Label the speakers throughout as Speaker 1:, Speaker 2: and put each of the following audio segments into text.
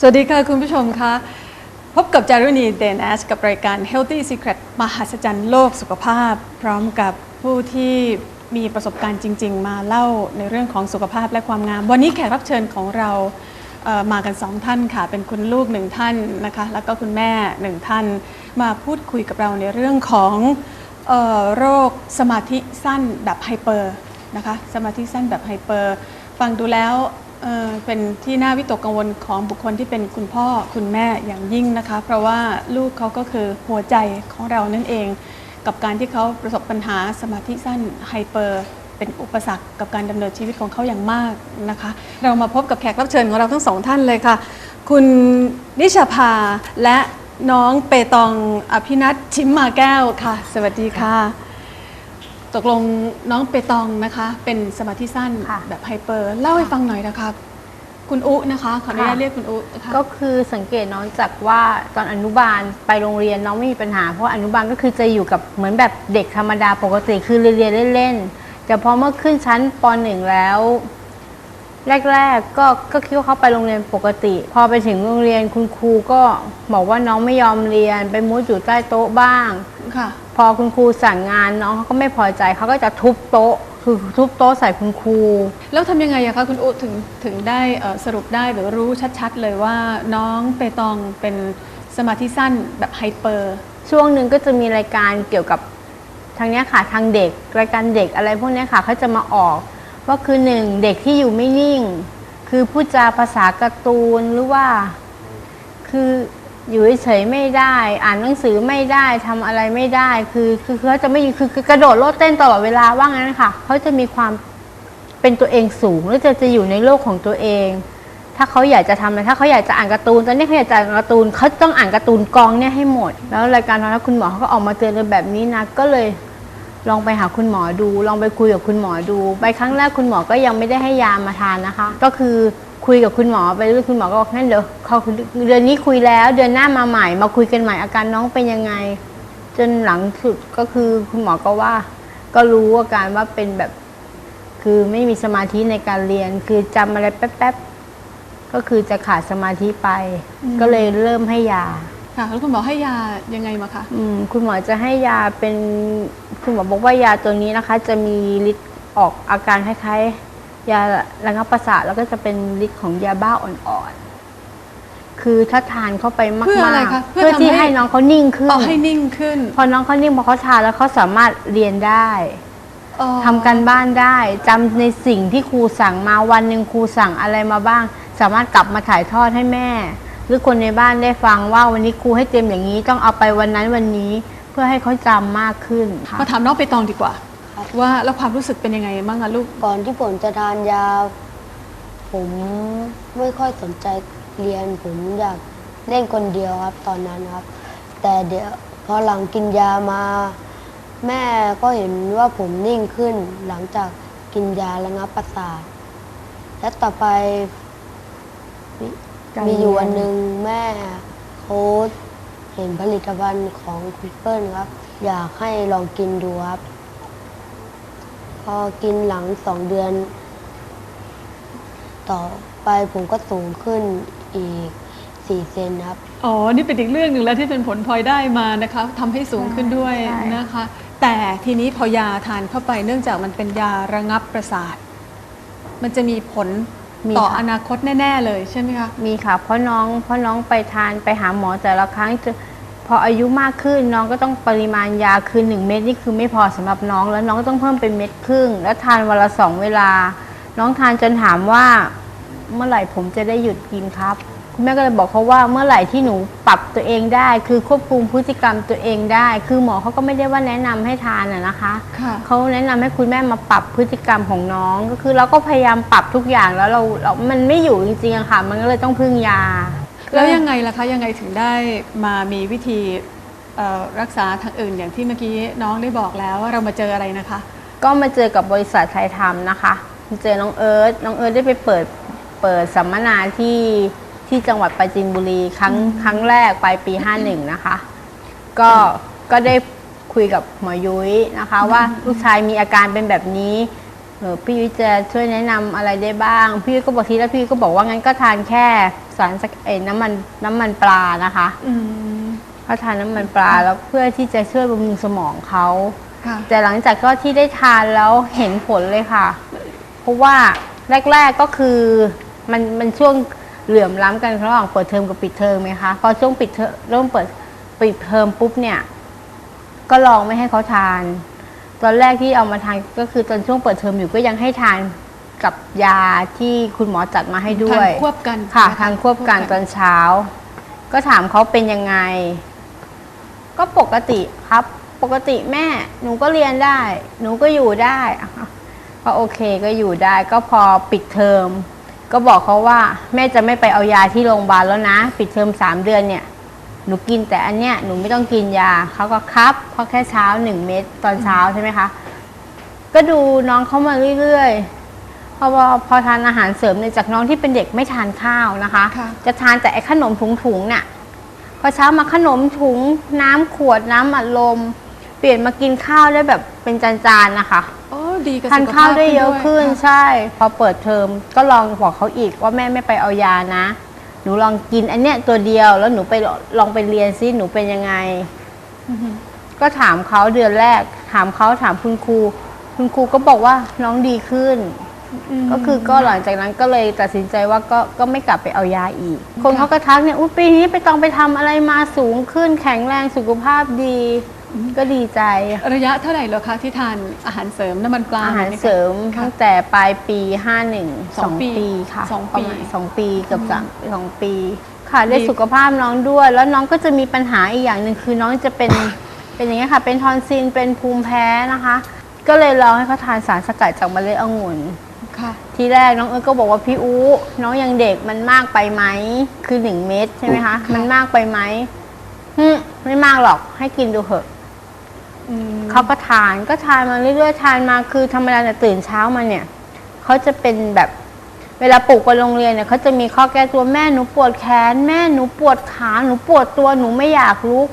Speaker 1: สวัสดีค่ะคุณผู้ชมคะพบกับจารุณีเดนแอสกับรายการ Healthy Secret มหัศจรรย์โลกสุขภาพ พร้อมกับผู้ที่มีประสบการณ์จริง ๆ มาเล่าในเรื่องของสุขภาพและความงาม วันนี้แขกรับเชิญของเรามากันสองท่านค่ะ เป็นคุณลูกหนึ่งท่านนะคะ แล้วก็คุณแม่หนึ่งท่าน มาพูดคุยกับเราในเรื่องของออโรคสมาธิสั้นแบบไฮเปอร์นะคะ สมาธิสั้นแบบไฮเปอร์ ฟังดูแล้ว เป็นที่น่าวิตกกังวลของบุคคลที่เป็นคุณพ่อคุณแม่อย่างยิ่งนะคะ เพราะว่าลูกเขาก็คือหัวใจของเรานั่นเอง กับการที่เขาประสบปัญหาสมาธิสั้นไฮเปอร์เป็นอุปสรรคกับการดำเนินชีวิตของเขาอย่างมากนะคะ เรามาพบกับแขกรับเชิญของเราทั้งสองท่านเลยค่ะ คุณนิชาภาและน้องเปตองอภินัทชิมมาแก้วค่ะ สวัสดีค่ะ ตกลงน้องเปตองนะคะ เป็นสมาธิสั้น
Speaker 2: ค่ะ
Speaker 1: แบบไฮเปอร์เล่าให้ฟังหน่อยนะคะคุณอุนะคะขออนุญาต
Speaker 2: ค่ะ
Speaker 1: เรียกคุณอุนะคะ
Speaker 2: ก็คือสังเกตน้องจากว่าตอนอนุบาลไปโรงเรียนน้องไม่มีปัญหาเพราะอนุบาลก็คือจะอยู่กับเหมือนแบบเด็กธรรมดาปกติคือเรียนๆเล่นๆแต่พอเมื่อขึ้นชั้นป .1 แล้ว แรก ๆ ก็ก็คิดว่าเขาไปโรงเรียนปกติ พอไปถึงโรงเรียนคุณครูก็บอกว่าน้องไม่ยอมเรียนไปมุดอยู่ใต้โต๊ะบ้าง
Speaker 1: ค่ะ
Speaker 2: พอคุณครูสั่งงานน้องเขาก็ไม่พอใจเขาก็จะทุบโต๊ะ คือทุบโต๊ะใส่คุณครู
Speaker 1: แล้วทำยังไงอะคะคุณอุถึงถึงได้เอ่อสรุปได้หรือรู้ชัดๆ เลยว่าน้องเปตองเป็นสมาธิสั้นแบบไฮเปอร์
Speaker 2: ช่วงหนึ่งก็จะมีรายการเกี่ยวกับทางเนี้ยค่ะทางเด็กรายการเด็กอะไรพวกเนี้ยค่ะเขาจะมาออกว่าคือหนึ่งเด็กที่อยู่ไม่นิ่ง คือพูดจาภาษาการ์ตูนหรือว่า คือ อยู่เฉยไม่ได้ อ่านหนังสือไม่ได้ทำอะไรไม่ได้ คือคือเขาจะไม่คือกระโดดโลดเต้นตลอดเวลาว่างั้นค่ะเขาจะมีความเป็นตัวเองสูงแล้วจะจะอยู่ในโลกของตัวเอง ถ้าเขาอยากจะทำอะไรถ้าเขาอยากจะอ่านการ์ตูนตอนนี้เขาอยากจะอ่านการ์ตูนเขาต้องอ่านการ์ตูนกองเนี่ยให้หมด แล้วรายการทางคุณหมอเขาก็ออกมาเตือนเลยแบบนี้นะก็เลยลองไปหาคุณหมอดู ลองไปคุยกับคุณหมอดู ไปครั้งแรกคุณหมอก็ยังไม่ได้ให้ยามาทานนะคะ ก็คือ คุยกับคุณหมอไปเรื่อยคุณหมอก็บอกงั้นเดี๋ยวเขาเดือนนี้คุยแล้ว เดือนหน้ามาใหม่ มาคุยกันใหม่อาการน้องเป็นยังไง จนหลังสุดก็คือคุณหมอก็ว่า ก็รู้อาการว่าเป็นแบบ คือไม่มีสมาธิในการเรียน คือจำอะไรแป๊บๆก็คือจะขาดสมาธิไป
Speaker 1: อืม
Speaker 2: ก็เลยเริ่มให้ยา
Speaker 1: ค่ะแล้วคุณหมอให้ยายังไงมาคะ
Speaker 2: อืมคุณหมอจะให้ยาเป็นคุณหมอบอกว่ายาตัวนี้นะคะ จะมีฤทธิ์ออกอาการคล้ายๆ ยาระงับประสาทแล้วก็จะเป็นฤทธิ์ของยาบ้าอ่อนๆ คือถ้าทานเข้าไปมากๆ
Speaker 1: เพื่ออะไรคะเพื่
Speaker 2: เพื่
Speaker 1: อ
Speaker 2: อ
Speaker 1: ทำ
Speaker 2: ที่
Speaker 1: ให้
Speaker 2: ให้น้องเขานิ่งขึ้น
Speaker 1: เอาให้นิ่งขึ้น
Speaker 2: พอน้องเขานิ่งพอเขาทานแล้วเขาสามารถเรียนได้
Speaker 1: อ๋อ
Speaker 2: ทำการบ้านได้จำในสิ่งที่ครูสั่งมาวันหนึ่งครูสั่งอะไรมาบ้าง สามารถกลับมาถ่ายทอดให้แม่ หรือคนในบ้านได้ฟังว่าวันนี้ครูให้เตรียมอย่างนี้ต้องเอาไปวันนั้นวันนี้เพื่อให้เขาจำมากขึ้นค่ะ
Speaker 1: มาถามน้องเปตองดีกว่า ว่าแล้วความรู้สึกเป็นยังไงบ้างอะลูก
Speaker 3: ก่อนที่ผมจะทานยา ผมไม่ค่อยสนใจเรียน ผมอยากเล่นคนเดียวครับตอนนั้นครับ แต่เดี๋ยวพอหลังกินยามา แม่ก็เห็นว่าผมนิ่งขึ้นหลังจากกินยาระงับประสาท และต่อไปมี
Speaker 2: การ
Speaker 3: มีอยู่
Speaker 2: เรียน
Speaker 3: วันหนึ่งแม่เขาเห็นผลิตภัณฑ์ของคุณเปิ้ลครับ อยากให้ลองกินดูครับ อกินหลังสองเดือน ต่อไปผมก็สูงขึ้นอีกสี่เซนครับ
Speaker 1: อ๋อ นี่เป็นอีกเรื่องหนึ่งแล้วที่เป็นผลพลอยได้มานะคะทำให้สูงขึ้นด้วย
Speaker 2: ใช่
Speaker 1: นะคะ แต่ทีนี้พอยาทานเข้าไปเนื่องจากมันเป็นยาระงับประสาท มันจะมีผล
Speaker 2: มี
Speaker 1: ต่อ
Speaker 2: ค่ะ
Speaker 1: อนาคตแน่ ๆ เลยใช่ไหมคะ
Speaker 2: มีค่ะ เพราะน้องเพราะน้องไปทานไปหาหมอแต่ละครั้งจะ พออายุมากขึ้นน้องก็ต้องปริมาณยาคือหนึ่งเม็ดนี่คือไม่พอสำหรับน้องแล้วน้องก็ต้องเพิ่มเป็นเม็ดครึ่ง แล้วทานวันละสองเวลา น้องทานจนถามว่าเมื่อไหร่ผมจะได้หยุดกินครับคุณแม่ก็เลยบอกเขาว่าเมื่อไหร่ที่หนูปรับตัวเองได้ คือควบคุมพฤติกรรมตัวเองได้ คือหมอเขาก็ไม่ได้ว่าแนะนำให้ทานอะนะคะ
Speaker 1: ค่ะ
Speaker 2: เขาแนะนำให้คุณแม่มาปรับพฤติกรรมของน้อง ก็คือเราก็พยายามปรับทุกอย่างแล้วเราเรามันไม่อยู่จริงๆอะค่ะ มันก็เลยต้องพึ่งยา
Speaker 1: แล้วยังไงล่ะคะยังไงถึงได้มามีวิธีเอ่อรักษาทางอื่นอย่างที่เมื่อกี้น้องได้บอกแล้วว่าเรามาเจออะไรนะคะ
Speaker 2: ก็มาเจอกับบริษัทไทยทำนะคะเจอน้องเอิร์ธน้องเอิร์ธได้ไปเปิดเปิดสัมมนาที่ที่จังหวัดปราจีนบุรีครั้งครั้งแรกปลายปี 51 นะคะ ก็ก็ได้คุยกับหมอยุ้ยนะคะ ว่าลูกชายมีอาการเป็นแบบนี้หรือพี่ยุ้ยจะช่วยแนะนำอะไรได้บ้าง พี่ยุ้ยก็บอกทีแล้วพี่ยุ้ยก็บอกว่างั้นก็ทานแค่ สารสกเอ้ยน้ำมันน้ำมันปลานะคะ
Speaker 1: อืม
Speaker 2: ก็ทานน้ำมันปลาแล้วเพื่อที่จะช่วยบำรุงสมองเขา
Speaker 1: ค่ะ
Speaker 2: แต่หลังจากก็ที่ได้ทานแล้วเห็นผลเลยค่ะ เพราะว่าแรก ๆก็คือมันมันช่วงเหลื่อมล้ำกันระหว่างเปิดเทอมกับปิดเทอมไหมคะ พอช่วงปิดเทอมเริ่มเปิดปิดเทอมปุ๊บเนี่ย ก็ลองไม่ให้เขาทาน ตอนแรกที่เอามาทานก็คือตอนช่วงเปิดเทอมอยู่ก็ยังให้ทาน กับยาที่คุณหมอจัดมาให้ด้วย
Speaker 1: ทานควบกัน
Speaker 2: ค่ะ
Speaker 1: น
Speaker 2: ทานควบกันตอนเช้า ก็ถามเขาเป็นยังไง ก็ปกติครับ ปกติแม่ หนูก็เรียนได้ หนูก็อยู่ได้อะก็โอเคก็อยู่ได้ ก็พอปิดเทอมก็บอกเขาว่า แม่จะไม่ไปเอายาที่โรงพยาบาลแล้วนะ ปิดเทอมสามเดือนเนี่ย หนูกินแต่อันเนี้ยหนูไม่ต้องกินยาเขาก็ครับเพราะแค่เช้าหนึ่งเม็ดตอนเช้าใช่ไหมคะก็ดูน้องเขามาเรื่อยๆ พอพอพอทานอาหารเสริมเนี่ยจากน้องที่เป็นเด็กไม่ทานข้าวนะคะ
Speaker 1: ค่ะ
Speaker 2: จะทานแต่ไอ้ขนมถุงๆน่ะพอเช้ามาขนมถุงน้ำขวดน้ำอัดลม เปลี่ยนมากินข้าวได้แบบเป็นจานๆนะคะ
Speaker 1: โอ้ดีกับ
Speaker 2: ทาน
Speaker 1: สุขภ
Speaker 2: ข้าวได้เยอะ
Speaker 1: วย
Speaker 2: ขึ้น
Speaker 1: ค่ะ
Speaker 2: ใช่ พอเปิดเทอมก็ลองบอกเขาอีกว่าแม่ไม่ไปเอายานะ หนูลองกินอันเนี้ยตัวเดียวแล้วหนูไปลองไปเรียนซิหนูเป็นยังไง
Speaker 1: อือหือ
Speaker 2: ก็ถามเขาเดือนแรก ถามเขาถามคุณครู คุณครูก็บอกว่าน้องดีขึ้น
Speaker 1: ม
Speaker 2: ก็คือก็หลังจากนั้นก็เลยตัดสินใจว่าก็ก็ไม่กลับไปเอายาอีก คนเขาก็ทักเนี่ยอุ้ยปีนี้ไปต้องไปทำอะไรมาสูงขึ้นแข็งแรงสุขภาพดี ก็ดีใจ
Speaker 1: ระยะเท่าไหร่แล้วคะที่ทานอาหารเสริมน้ำมันปลา
Speaker 2: อาหาร
Speaker 1: นี่ยคะ
Speaker 2: เสริม
Speaker 1: ค่ะ
Speaker 2: ตั้งแต่ปลายปี 51
Speaker 1: สองปี
Speaker 2: ปีค่ะ
Speaker 1: สอง
Speaker 2: ประ
Speaker 1: ปี
Speaker 2: มาณสองปีเกับสามสองปี ค่ะได้สุขภาพน้องด้วย แล้วน้องก็จะมีปัญหาอีกอย่างหนึ่งคือน้องจะเป็น เป็นอย่างเงี้ยค่ะ เป็นทอนซิลเป็นภูมิแพ้นะคะ ก็เลยลองให้เขาทานสารสกัดจากเมล็ดองุ่น
Speaker 1: ค่ะ
Speaker 2: ทีแรกน้องเอิร์กก็บอกว่าพี่อูน้องยังเด็กมันมากไปไหมคือหนึ่งเม็ดใช่ไหมคะ
Speaker 1: ค่ะ
Speaker 2: มันมากไปไหมหึไม่มากหรอกให้กินดูเถอะ
Speaker 1: อืม
Speaker 2: เขาก็ทานก็ทานมาเรื่อยๆทานมาคือธรรมดาเนี่ยตื่นเช้ามาเนี่ยเขาจะเป็นแบบเวลาปลุกไปโรงเรียนเนี่ยเขาจะมีข้อแก้ตัวแม่หนูปวดแขน แม่หนูปวดขาหนูปวดตัวหนูไม่อยากลุก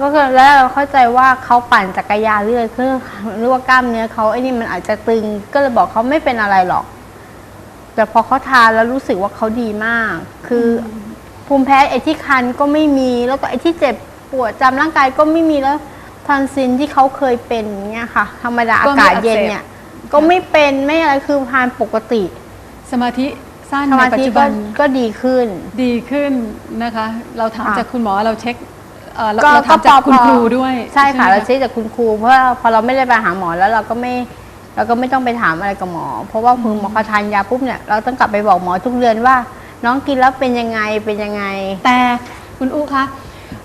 Speaker 2: แล้วก็แล้วเราเข้าใจว่าเขาปั่นจักรยานเรื่อยคือหรือว่ากล้ามเนื้อเขาไอ้นี่มันอาจจะตึง ก็เลยบอกเขาไม่เป็นอะไรหรอก แต่พอเขาทานแล้วรู้สึกว่าเขาดีมาก คืออภูมิแพ้ไอ้ที่คันก็ไม่มี แล้วก็ไอ้ที่เจ็บปวดจำร่างกายก็ไม่มีแล้วทอนซินที่เขาเคยเป็นเนี่ยค่ะ ธรรมดา
Speaker 1: ก็
Speaker 2: อา
Speaker 1: ไม่
Speaker 2: กาศ
Speaker 1: อักเสบ
Speaker 2: เย็นเนี่ย ก็ไม่เป็นไม่อะไรคือทานปกติ
Speaker 1: สมาธิสั้น
Speaker 2: ส
Speaker 1: ใน
Speaker 2: มา
Speaker 1: ปัจ
Speaker 2: ธิ
Speaker 1: จุ
Speaker 2: ก็
Speaker 1: บัน
Speaker 2: ก็ดีขึ้น
Speaker 1: ดีขึ้นนะคะ เราถาม
Speaker 2: ค่ะ
Speaker 1: จากคุณหมอเราเช็ค เอ่อเรา
Speaker 2: ก็
Speaker 1: เราถามจาก
Speaker 2: ก็พอ
Speaker 1: คุณครูด้วย
Speaker 2: ใช่ค่ะ
Speaker 1: ไหม
Speaker 2: เราเช็คจากคุณครูเพราะว่าพอเราไม่ได้ไปหาหมอแล้วเราก็ไม่เราก็ไม่ต้องไปถามอะไรกับหมอ เพราะว่าคุณหมอพอทานยาปุ๊บเนี่ยเราต้องกลับไปบอกหมอทุกเดือนว่า น้องกินแล้วเป็นยังไงเป็นยังไง
Speaker 1: แต่คุณอู้คะ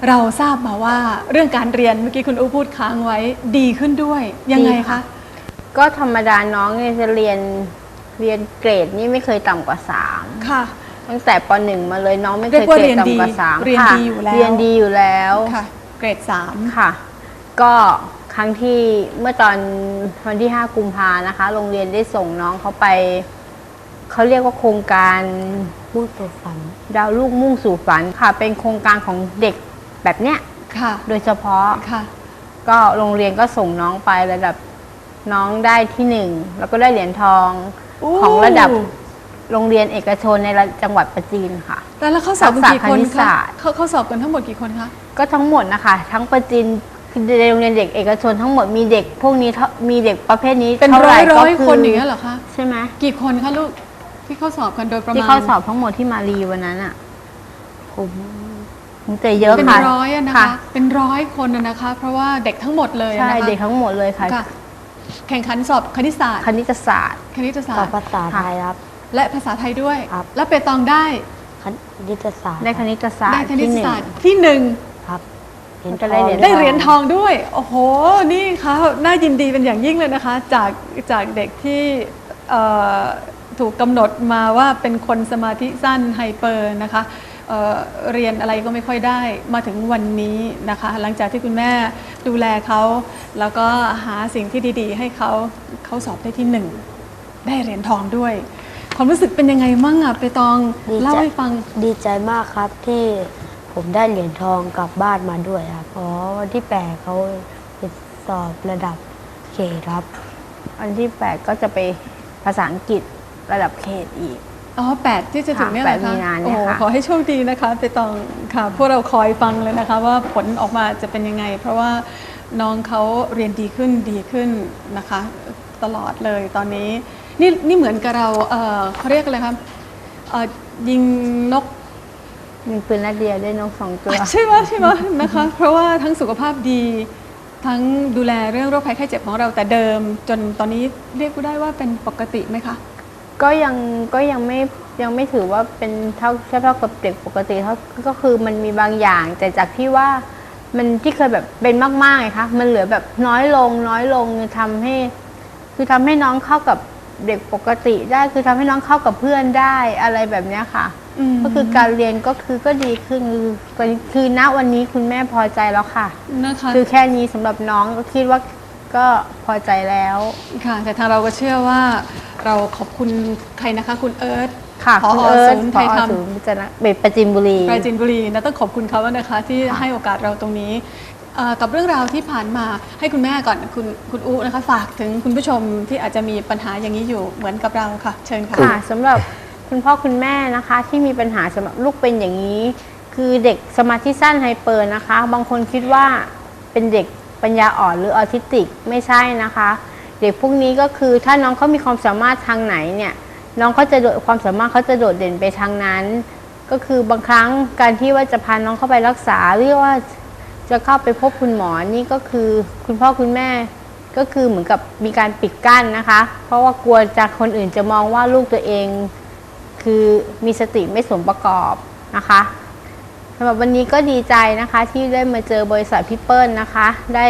Speaker 1: เราทราบมาว่าเรื่องการเรียนเมื่อกี้คุณอู้พูดค้างไว้ดีขึ้นด้วยยังไง
Speaker 2: ดี
Speaker 1: คะ
Speaker 2: ค่ะ ก็ธรรมดาน้องเนี่ยจะเรียนเรียนเกรดนี่ไม่เคยต่ำกว่าสาม
Speaker 1: ค่ะ
Speaker 2: ตั้งแต่ปหนึ่งมาเลยน้องไม่เค
Speaker 1: เรี
Speaker 2: ย
Speaker 1: ยกว่า
Speaker 2: เกร
Speaker 1: เรี
Speaker 2: ด
Speaker 1: ยนดี
Speaker 2: ต่ำกว่าสาม
Speaker 1: เรียน
Speaker 2: ค่ะ
Speaker 1: ดีอยู่แล้ว
Speaker 2: เรียนดีอยู่แล้ว
Speaker 1: ค่ะ เกรดสาม
Speaker 2: ค่ะ ก็ครั้งที่เมื่อตอนวันที่ 5 กุมภานะคะ โรงเรียนได้ส่งน้องเขาไป เขาเรียกว่าโครงการ
Speaker 3: มุ่งตัวฝัน
Speaker 2: ดาวลูกมุ่งสู่ฝันค่ะ เป็นโครงการของเด็กแบบเนี้ย
Speaker 1: ค่ะ
Speaker 2: โดยเฉพาะ
Speaker 1: ค่ะ
Speaker 2: ก็โรงเรียนก็ส่งน้องไประดับน้องได้ที่หนึ่ง แล้วก็ได้เหรียญทอง
Speaker 1: โอ้
Speaker 2: ของระดับ โรงเรียนเอกชนในระจังหวัดประจีนค่ะ
Speaker 1: แต่แล้วเขาสอบกันกี่คน
Speaker 2: ทักษะคณิต
Speaker 1: คะ
Speaker 2: ศาสตร์
Speaker 1: เขาเขาสอบกันทั้งหมดกี่คนคะ
Speaker 2: ก็ทั้งหมดนะคะ ทั้งประจินคือในโรงเรียนเด็กเอกชนทั้งหมดมีเด็กพวกนี้เท่ามีเด็กประเภทนี้
Speaker 1: เป็น
Speaker 2: ท่า
Speaker 1: ร้
Speaker 2: ไห
Speaker 1: อยร้อย
Speaker 2: ก็
Speaker 1: คนอย่างเงี้ยเหรอคะ
Speaker 2: ใช่ไหม
Speaker 1: กี่คนคะลูกที่เขาสอบกันโดยประมาณ
Speaker 2: ที่เขาสอบทั้งหมดที่มารีวันนั้นอะ
Speaker 3: ผม
Speaker 2: แต่เยอะ
Speaker 1: เป็น
Speaker 2: ค่ะ
Speaker 1: ร้อยอะนะคะ เป็นร้อยคนอะนะคะ เพราะว่าเด็กทั้งหมดเลยอะ
Speaker 2: ใช่
Speaker 1: นะคะ
Speaker 2: เด็กทั้งหมดเลยค่ะ
Speaker 1: ค่ะ แข่งขันสอบคณิตศาสตร์
Speaker 2: คณิตศาสตร์
Speaker 1: คณิตศา
Speaker 3: ต่
Speaker 1: ส
Speaker 3: อ
Speaker 1: ตร์
Speaker 3: ภาษาไทยครับ
Speaker 1: และภาษาไทยด้วย
Speaker 3: ครับ
Speaker 1: แล้วเปตองได้
Speaker 3: คณิตศาสตร์
Speaker 2: ได้คณิตศาสต
Speaker 1: ได้
Speaker 2: ร์
Speaker 1: คณิต
Speaker 2: ที่หนึ่ง
Speaker 1: ศาสตร์ที่หนึ่ง
Speaker 3: ครับเหรียญ
Speaker 2: ก็ได้เหรียญ
Speaker 1: ได้เหรียญทองด้วย โอ้โห นี่เขาน่ายินดีเป็นอย่างยิ่งเลยนะคะ จากจากเด็กที่เอ่อถูกกำหนดมาว่าเป็นคนสมาธิสั้นไฮเปอร์นะคะเอ่อเรียนอะไรก็ไม่ค่อยได้มาถึงวันนี้นะคะ หลังจากที่คุณแม่ดูแลเขาแล้วก็หาสิ่งที่ดี ๆ ให้เขาเขาสอบได้ที่หนึ่งได้เหรียญทองด้วย ความรู้สึกเป็นยังไงมั่งอะไปตอง
Speaker 3: ดีใจ
Speaker 1: เล่าให้ฟัง
Speaker 3: ดีใจมากครับที่ผมได้เหรียญทองกลับบ้านมาด้วยครับเพราะวันที่แปดเขาไปสอบระดับเขตครับ
Speaker 2: วันที่ 8 ก็จะไปภาษาอังกฤษระดับเขตอีก
Speaker 1: อ๋อแปดที่จะถึงเนี่ยเหรอ
Speaker 2: ค่ะแปดมี
Speaker 1: คะ
Speaker 2: นาเนี่ย
Speaker 1: โอ้
Speaker 2: ค่ะ
Speaker 1: ขอให้โชคดีนะคะไปตองค่ะ พวกเราคอยฟังเลยนะคะ ว่าผลออกมาจะเป็นยังไง เพราะว่าน้องเขาเรียนดีขึ้นดีขึ้นนะคะ ตลอดเลยตอนนี้ นี่นี่เหมือนกับเราเอ่อเขาเรียกอะไรครับเอ่อยิงนก
Speaker 2: ยิงปืนนัดเดียวได้นกสองตัว
Speaker 1: ใช่ไหมใช่ไหมนะคะ เพราะว่าทั้งสุขภาพดี ทั้งดูแลเรื่องโรคภัยไข้เจ็บของเราแต่เดิม จนตอนนี้เรียกได้ว่าเป็นปกติไหมคะ
Speaker 2: ก็ยังก็ยังไม่ยังไม่ถือว่าเป็นเท่าเทียบเท่ากับเด็กปกติเท่าก็คือมันมีบางอย่าง แต่จากที่ว่ามันที่เคยแบบเป็นมากๆไงคะมันเหลือแบบน้อยลงน้อยลงทำให้ คือทำให้น้องเข้ากับ เด็กปกติได้คือทำให้น้องเข้ากับเพื่อนได้อะไรแบบเนี้ยค่ะ
Speaker 1: อืม
Speaker 2: ก็คือการเรียนก็คือก็ดีขึ้นคือคือณวันนี้คุณแม่พอใจแล้วค่ะ
Speaker 1: นะคะ
Speaker 2: คือแค่นี้สำหรับน้องก็คิดว่าก็พอใจแล้ว
Speaker 1: ค่ะ แต่ทางเราก็เชื่อว่าเราขอบคุณใครนะคะ คุณเอิร์ธ
Speaker 2: ค่ะ
Speaker 1: ผอ
Speaker 2: คุณเอิร์ธ
Speaker 1: ศูนย์
Speaker 2: พ
Speaker 1: ไทย
Speaker 2: อ
Speaker 1: ธรรม
Speaker 2: ศูนย์วิจารณเบประจินบุรี
Speaker 1: ปราจีนบุรีนะต้องขอบคุณเขานะคะ ที่
Speaker 2: ค่ะ
Speaker 1: ให้โอกาสเราตรงนี้เอ่อ กับเรื่องราวที่ผ่านมาให้คุณแม่ก่อนคุณคุณอุนะคะฝากถึงคุณผู้ชมที่อาจจะมีปัญหาอย่างนี้อยู่เหมือนกับเราค่ะ เชิญค่ะ
Speaker 2: ค่ะสำหรับคุณพ่อคุณแม่นะคะ ที่มีปัญหาสำหรับลูกเป็นอย่างนี้ คือเด็กสมาธิสั้นไฮเปอร์นะคะ บางคนคิดว่าเป็นเด็กปัญญาอ่อนหรือออทิสติกไม่ใช่นะคะ เด็กพวกนี้ก็คือถ้าน้องเขามีความสามารถทางไหนเนี่ยน้องเขาจะโดดความสามารถเขาจะโดดเด่นไปทางนั้น ก็คือบางครั้งการที่ว่าจะพาน้องเข้าไปรักษาหรือว่า จะเข้าไปพบคุณหมอนี่ก็คือคุณพ่อคุณแม่ก็คือเหมือนกับมีการปิดกั้นนะคะ เพราะว่ากลัวจะคนอื่นจะมองว่าลูกตัวเอง คือมีสติไม่สมประกอบนะคะสำหรับวันนี้ก็ดีใจนะคะที่ได้มาเจอบริษัทพี่เปิลนะคะ ได้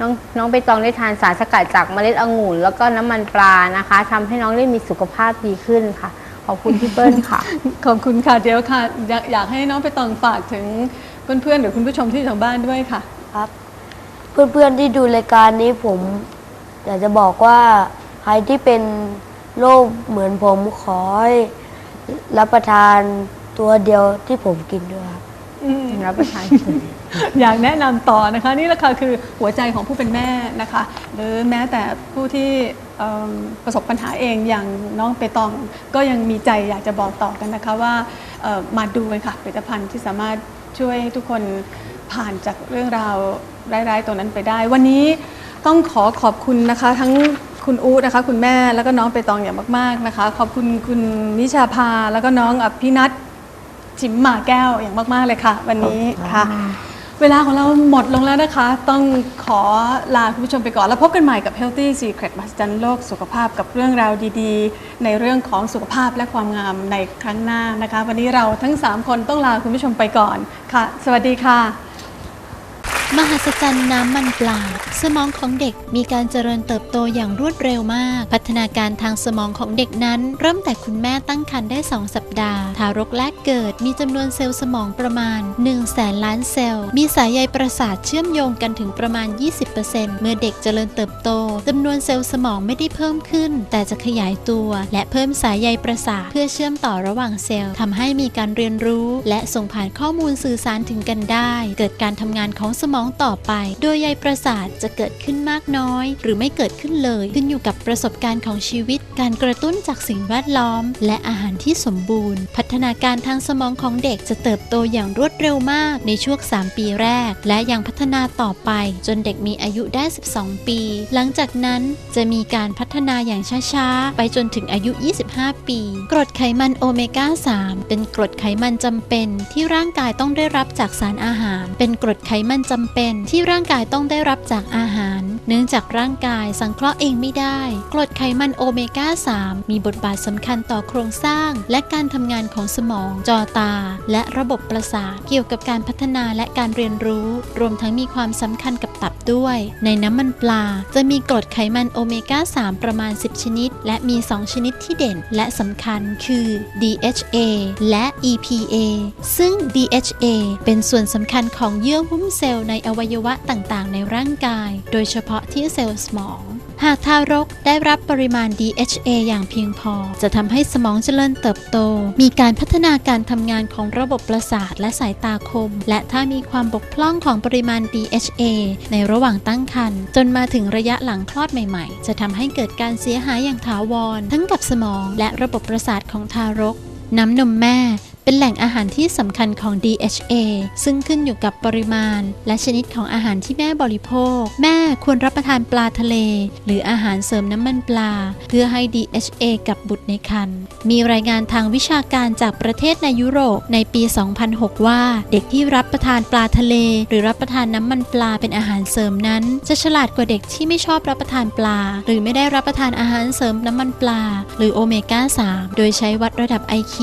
Speaker 2: น้องน้องใบตองได้ทานสารสกัดจากเมล็ดองุ่น แล้วก็น้ำมันปลานะคะทำให้น้องได้มีสุขภาพดีขึ้นค่ะ ขอบคุณพี่เปิ้ลค่ะ
Speaker 1: ขอบคุณค่ะเดี๋ยวค่ะอยากอยากให้น้องไปตองฝากถึง เพื่อนๆหรือคุณผู้ชมที่อยู่ทางบ้านด้วยค่ะ
Speaker 3: ครับ เพื่อนๆที่ดูรายการนี้ผม อยากจะบอกว่าใครที่เป็นโรคเหมือนผมขอให้รับประทานตัวเดียวที่ผมกินด้วยครับ
Speaker 2: รับประทาน
Speaker 1: อยากแนะนำต่อนะคะ นี่แหละค่ะคือหัวใจของผู้เป็นแม่นะคะ หรือแม้แต่ผู้ที่เอิ่มประสบปัญหาเองอย่างน้องเปตองก็ยังมีใจอยากจะบอกต่อกันนะคะว่าเอ่อมาดูกันค่ะผลิตภัณฑ์ที่สามารถ ช่วยให้ทุกคนผ่านจากเรื่องราวร้ายๆตรงนั้นไปได้ วันนี้ต้องขอขอบคุณนะคะ ทั้งคุณอูนะคะ คุณแม่แล้วก็น้องไปตองอย่างมาก ๆนะคะ ขอบคุณคุณนิชาภาแล้วก็น้องอภินัทชิมหมาแก้วอย่างมาก ๆเลยค่ะ วันนี้ค่ะ เวลาของเราหมดลงแล้วนะคะ ต้องขอลาคุณผู้ชมไปก่อน แล้วพบกันใหม่กับ Healthy Secret มหัศจรรย์โลกสุขภาพกับเรื่องราวดีๆ ในเรื่องของสุขภาพและความงามในครั้งหน้านะคะ วันนี้เราทั้ง 3 คนต้องลาคุณผู้ชมไปก่อนค่ะ สวัสดีค่ะ
Speaker 4: มหัศจรรย์น้ำมันปลาสมองของเด็กมีการเจริญเติบโตอย่างรวดเร็วมาก พัฒนาการทางสมองของเด็กนั้น เริ่มแต่คุณแม่ตั้งครรภ์ได้ 2 สัปดาห์ ทารกแรกเกิดมีจำนวนเซลล์สมองประมาณ1แสนล้านเซลล์ มีสายใยประสาทเชื่อมโยงกันถึงประมาณ 20%เมื่อเด็กเจริญเติบโตจำนวนเซลล์สมองไม่ได้เพิ่มขึ้น แต่จะขยายตัว และเพิ่มสายใยประสาทเพื่อเชื่อมต่อระหว่างเซลล์ทำให้มีการเรียนรู้ และส่งผ่านข้อมูลสื่อสารถึงกันได้ เกิดการทำงานของสมองต่อไป โดยใยประสาทจะเกิดขึ้นมากน้อย หรือไม่เกิดขึ้นเลยขึ้นอยู่กับประสบการณ์ของชีวิต การกระตุ้นจากสิ่งแวดล้อม และอาหารที่สมบูรณ์ พัฒนาการทางสมองของเด็กจะเติบโตอย่างรวดเร็วมากในช่วง 3 ปีแรก และยังพัฒนาต่อไป จนเด็กมีอายุได้ 12 ปี หลังจากนั้นจะมีการพัฒนาอย่างช้าๆ ไปจนถึงอายุ 25 ปี กรดไขมันโอเมก้า 3 เป็นกรดไขมันจำเป็นที่ร่างกายต้องได้รับจากสารอาหาร เป็นกรดไขมันจำเป็นที่ร่างกายต้องได้รับจากอาหาร เนื่องจากร่างกายสังเคราะห์เองไม่ได้ กรดไขมันโอเมก้า 3 มีบทบาทสำคัญต่อโครงสร้าง และการทำงานของสมอง จอตา และระบบประสาทเกี่ยวกับการพัฒนาและการเรียนรู้ รวมทั้งมีความสำคัญกับตับด้วย ในน้ำมันปลา จะมีกรดไขมันโอเมก้า 3 ประมาณ 10 ชนิด และมี 2 ชนิดที่เด่น และสำคัญคือ DHA และ EPA ซึ่ง DHA เป็นส่วนสำคัญของเยื่อหุ้มเซลล์ในอวัยวะต่างๆ ในร่างกาย โดยเฉพาะที่เซลล์สมอง หากทารกได้รับปริมาณ DHA อย่างเพียงพอ จะทำให้สมองเจริญเติบโต มีการพัฒนาการทำงานของระบบประสาทและสายตาคม และถ้ามีความบกพร่องของปริมาณ DHA ในระหว่างตั้งครรภ์จนมาถึงระยะหลังคลอดใหม่ๆ จะทำให้เกิดการเสียหายอย่างถาวร ทั้งกับสมองและระบบประสาทของทารก น้ำนมแม่ เป็นแหล่งอาหารที่สำคัญของ DHA ซึ่งขึ้นอยู่กับปริมาณ และชนิดของอาหารที่แม่บริโภค แม่ควรรับประทานปลาทะเล หรืออาหารเสริมน้ำมันปลา เพื่อให้ DHA กับบุตรในครรภ์มีรายงานทางวิชาการจากประเทศในยุโรปในปี 2006 ว่า เด็กที่รับประทานปลาทะเล หรือรับประทานน้ำมันปลาเป็นอาหารเสริมนั้น จะฉลาดกว่าเด็กที่ไม่ชอบรับประทานปลา หรือไม่ได้รับประทานอาหารเสริมน้ำมันปลา หรือโอเมก้า 3 โดยใช้วัดระดับ IQ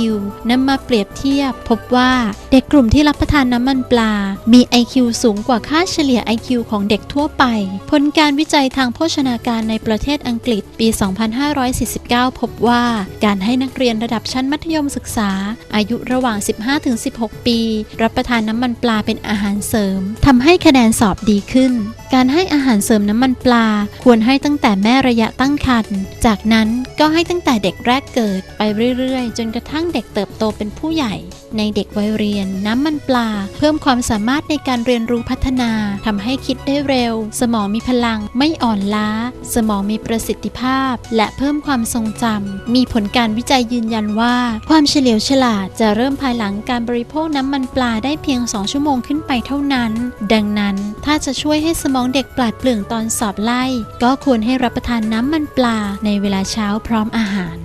Speaker 4: นำมาเปรียบเทียบ พบว่าเด็กกลุ่มที่รับประทานน้ำมันปลา มี IQ สูงกว่าค่าเฉลี่ย IQ ของเด็กทั่วไป ผลการวิจัยทางโภชนาการในประเทศอังกฤษปี 2549 พบว่าการให้นักเรียนระดับชั้นมัธยมศึกษา อายุระหว่าง 15-16 ปี รับประทานน้ำมันปลาเป็นอาหารเสริมทำให้คะแนนสอบดีขึ้นการให้อาหารเสริมน้ำมันปลา ควรให้ตั้งแต่แม่ระยะตั้งครรภ์ จากนั้นก็ให้ตั้งแต่เด็กแรกเกิดไปเรื่อยๆ จนกระทั่งเด็กเติบโตเป็นผู้ใหญ่ ในเด็กวัยเรียน น้ำมันปลา เพิ่มความสามารถในการเรียนรู้พัฒนาทำให้คิดได้เร็ว สมองมีพลัง ไม่อ่อนล้า สมองมีประสิทธิภาพ และเพิ่มความทรงจำมีผลการวิจัยยืนยันว่า ความเฉลียวฉลาดจะเริ่มภายหลังการบริโภคน้ำมันปลาได้เพียง 2 ชั่วโมงขึ้นไปเท่านั้น ดังนั้นถ้าจะช่วยให้สมมองเด็กปราดเปรื่องตอนสอบไล่ ก็ควรให้รับประทานน้ำมันปลาในเวลาเช้าพร้อมอาหาร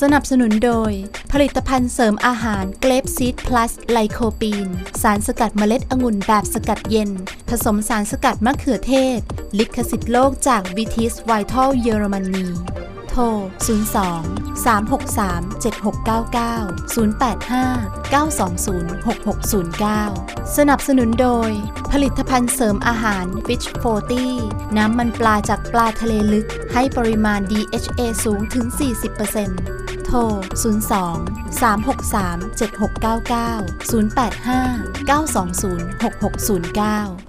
Speaker 5: สนับสนุนโดย ผลิตภัณฑ์เสริมอาหารเกรปซีดพลัสไลโคปีน สารสกัดเมล็ดองุ่นแบบสกัดเย็น ผสมสารสกัดมะเขือเทศ ลิขสิทธิ์โลกจากวิทิสไวทัลเยอรมนี โทร 02 363 7699 085 920 6609 สนับสนุนโดย ผลิตภัณฑ์เสริมอาหาร Fish 40 น้ำมันปลาจากปลาทะเลลึก ให้ปริมาณ DHA สูงถึง 40%โทร 02 363 7699 085 920 6609